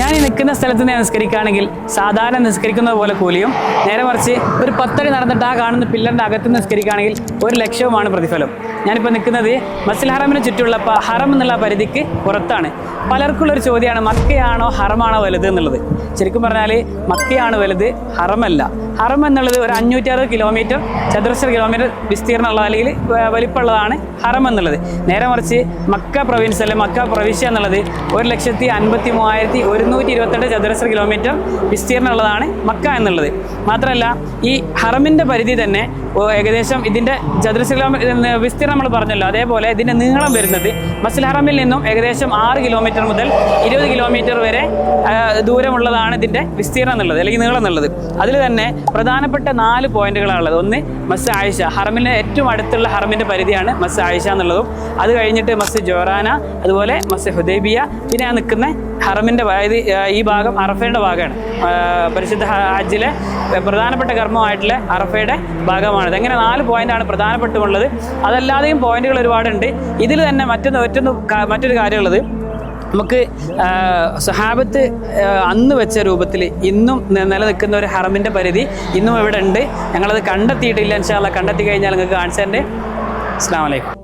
ഞാൻ ഈ നിൽക്കുന്ന സ്ഥലത്ത് നിന്ന് നിസ്കരിക്കുകയാണെങ്കിൽ സാധാരണ നിസ്കരിക്കുന്നത് പോലെ കൂലിയും നേരെ മറിച്ച് ഒരു പത്തടി നടന്നിട്ട് ആ കാണുന്ന പില്ലറിന്റെ അകത്ത് നിസ്കരിക്കുകയാണെങ്കിൽ ഒരു ലക്ഷവുമാണ് പ്രതിഫലം. ഞാനിപ്പോൾ നിൽക്കുന്നത് മസിൽ ഹറമിന് ചുറ്റുമുള്ള ഹറം എന്നുള്ള പരിധിക്ക് പുറത്താണ്. പലർക്കുള്ള ഒരു ചോദ്യമാണ് മക്കയാണോ ഹറമാണോ വലുത് എന്നുള്ളത്? ശരിക്കും പറഞ്ഞാൽ മക്കയാണ് വലുത് ഹറമല്ല. ഹറം എന്നുള്ളത് ഒരു അഞ്ഞൂറ്റി അറുപത് കിലോമീറ്റർ ചതുരശ്ര കിലോമീറ്റർ വിസ്തീർണമുള്ള അല്ലെങ്കിൽ വലിപ്പമുള്ളതാണ് ഹറം എന്നുള്ളത്. നേരെ മറിച്ച് മക്ക പ്രൊവിൻസ് അല്ലെ മക്ക പ്രവിശ്യ എന്നുള്ളത് ഒരു ലക്ഷത്തി അൻപത്തി മൂവായിരത്തി ഒരുന്നൂറ്റി ഇരുപത്തെട്ട് ചതുരശ്ര കിലോമീറ്റർ വിസ്തീർണമുള്ളതാണ് മക്ക എന്നുള്ളത്. മാത്രമല്ല ഈ ഹറമിന്റെ പരിധി തന്നെ ഏകദേശം ഇതിന്റെ ചതുരശ്ര കിലോമീറ്റർ വിസ്തീർണം നമ്മൾ പറഞ്ഞല്ലോ അതേപോലെ ഇതിന്റെ നീളം വരുന്നത് മസ്ലഹറമിൽ ഹറമിൽ നിന്നും ഏകദേശം ആറ് കിലോമീറ്റർ മുതൽ ഇരുപത് കിലോമീറ്റർ വരെ ദൂരമുള്ളതാണ് ഇതിന്റെ വിസ്തീർണം എന്നുള്ളത് അല്ലെങ്കിൽ നീളം എന്നുള്ളത്. അതിൽ തന്നെ പ്രധാനപ്പെട്ട നാല് പോയിന്റുകളാണുള്ളത് ഒന്ന് മസ് ആയിഷ. ഹറമിന്റെ ഏറ്റവും അടുത്തുള്ള ഹറമിന്റെ പരിധിയാണ് മസ് ആയിഷ എന്നുള്ളതും. അത് കഴിഞ്ഞിട്ട് മസ് ജോറാന അതുപോലെ മസ് ഹുദൈബിയ പിന്നെ ആ നിൽക്കുന്ന ഹറമിന്റെ അതായത് ഈ ഭാഗം അറഫയുടെ ഭാഗമാണ്. പരിശുദ്ധ ഹജ്ജിലെ പ്രധാനപ്പെട്ട കർമ്മമായിട്ടുള്ള അറഫയുടെ ഭാഗമാണിത് അങ്ങനെ നാല് പോയിന്റാണ് പ്രധാനപ്പെട്ടുമുള്ളത്? അതല്ലാതെയും പോയിന്റുകൾ ഒരുപാടുണ്ട്. ഇതിൽ തന്നെ മറ്റൊന്ന് മറ്റൊന്ന് മറ്റൊരു കാര്യമുള്ളത് നമുക്ക് സഹാബത്ത് അന്ന് വെച്ച രൂപത്തിൽ ഇന്നും നിലനിൽക്കുന്ന ഒരു ഹറമിന്റെ പരിധി ഇന്നും ഇവിടെ ഉണ്ട്. ഞങ്ങളത് കണ്ടെത്തിയിട്ടില്ല ഇൻഷാല്ല കണ്ടെത്തി കഴിഞ്ഞാൽ നിങ്ങൾക്ക് കാണിച്ചതിന്റെ അസ്ലാമലൈക്കും